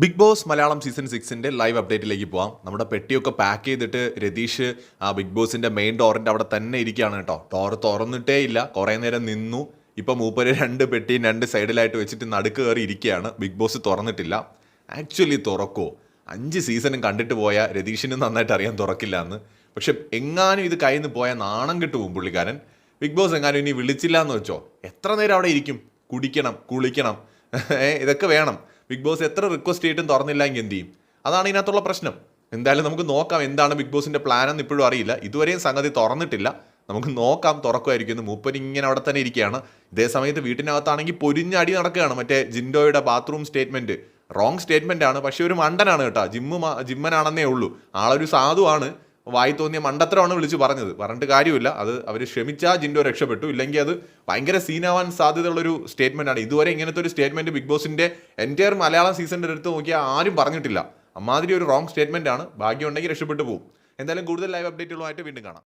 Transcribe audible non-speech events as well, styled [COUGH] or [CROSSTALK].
Big Boss Malayalam season സിക്സിന്റെ live അപ്ഡേറ്റിലേക്ക് പോവാം. നമ്മുടെ പെട്ടിയൊക്കെ പാക്ക് ചെയ്തിട്ട് രതീഷ് ആ ബിഗ് ബോസിന്റെ മെയിൻ ഡോറിന്റെ അവിടെ തന്നെ ഇരിക്കുകയാണ് കേട്ടോ. ഡോർ തുറന്നിട്ടേ ഇല്ല. കുറേ നേരം നിന്നു. ഇപ്പം മൂപ്പര് രണ്ട് പെട്ടിയും രണ്ട് സൈഡിലായിട്ട് വെച്ചിട്ട് നടുക്ക് കയറി ഇരിക്കുകയാണ്. ബിഗ് ബോസ് തുറന്നിട്ടില്ല. ആക്ച്വലി തുറക്കോ അഞ്ച് സീസണും കണ്ടിട്ട് പോയ രതീഷിന് നന്നായിട്ട് അറിയാൻ തുറക്കില്ല എന്ന്. പക്ഷെ എങ്ങാനും ഇത് കയ്യിൽ നിന്ന് പോയാൽ നാണം കിട്ടുമോ പുള്ളിക്കാരൻ. ബിഗ് ബോസ് എങ്ങാനും ഇനി വിളിച്ചില്ല എന്ന് വെച്ചോ? എത്ര നേരം അവിടെ ഇരിക്കും? കുടിക്കണം കുളിക്കണം. [LAUGHS] ഇതൊക്കെ വേണം. ബിഗ് ബോസ് എത്ര റിക്വസ്റ്റ് ചെയ്തിട്ടും തുറന്നില്ല എങ്കിൽ എന്ത് ചെയ്യും? അതാണ് ഇതിനകത്തുള്ള പ്രശ്നം. എന്തായാലും നമുക്ക് നോക്കാം എന്താണ് ബിഗ് ബോസിന്റെ പ്ലാൻ എന്ന് ഇപ്പോഴും അറിയില്ല. ഇതുവരെയും സംഗതി തുറന്നിട്ടില്ല. നമുക്ക് നോക്കാം തുറക്കുമായിരിക്കും മൂപ്പൻ ഇങ്ങനെ അവിടെ തന്നെ ഇരിക്കുകയാണ്. ഇതേ സമയത്ത് വീട്ടിനകത്താണെങ്കിൽ പൊരിഞ്ഞടി നടക്കുകയാണ്. മറ്റേ ജിൻഡോയുടെ ബാത്റൂം സ്റ്റേറ്റ്മെന്റ് റോങ് സ്റ്റേറ്റ്മെന്റ് ആണ്. പക്ഷേ ഒരു മണ്ടനാണ് കേട്ടോ. ജിമ്മ് ജിമ്മനാണെന്നേ ഉള്ളൂ. ആളൊരു സാധുവാണ്. വായി തോന്നിയ മണ്ടത്തരമാണ് വിളിച്ച് പറഞ്ഞത്. പറഞ്ഞിട്ട് കാര്യമില്ല. അത് അവർ ക്ഷമിച്ചാൽ ജിൻഡോ രക്ഷപ്പെട്ടു. ഇല്ലെങ്കിൽ അത് ഭയങ്കര സീനാവാൻ സാധ്യതയുള്ളൊരു ആണ് ഇതുവരെ ഇങ്ങനത്തെ ഒരു സ്റ്റേറ്റ്മെന്റ് ബിഗ് ബോസിന്റെ എന്റയർ മലയാളം സീസണിന്റെ അടുത്ത് നോക്കിയാൽ ആരും പറഞ്ഞിട്ടില്ല. അമ്മാതിരി ഒരു റോങ് സ്റ്റേറ്റ്മെന്റ് ആണ്. ഭാഗ്യം ഉണ്ടെങ്കിൽ രക്ഷപ്പെട്ടു പോകും എന്തായാലും കൂടുതൽ ലൈവ് അപ്ഡേറ്റുകളുമായിട്ട് വീണ്ടും കാണാം.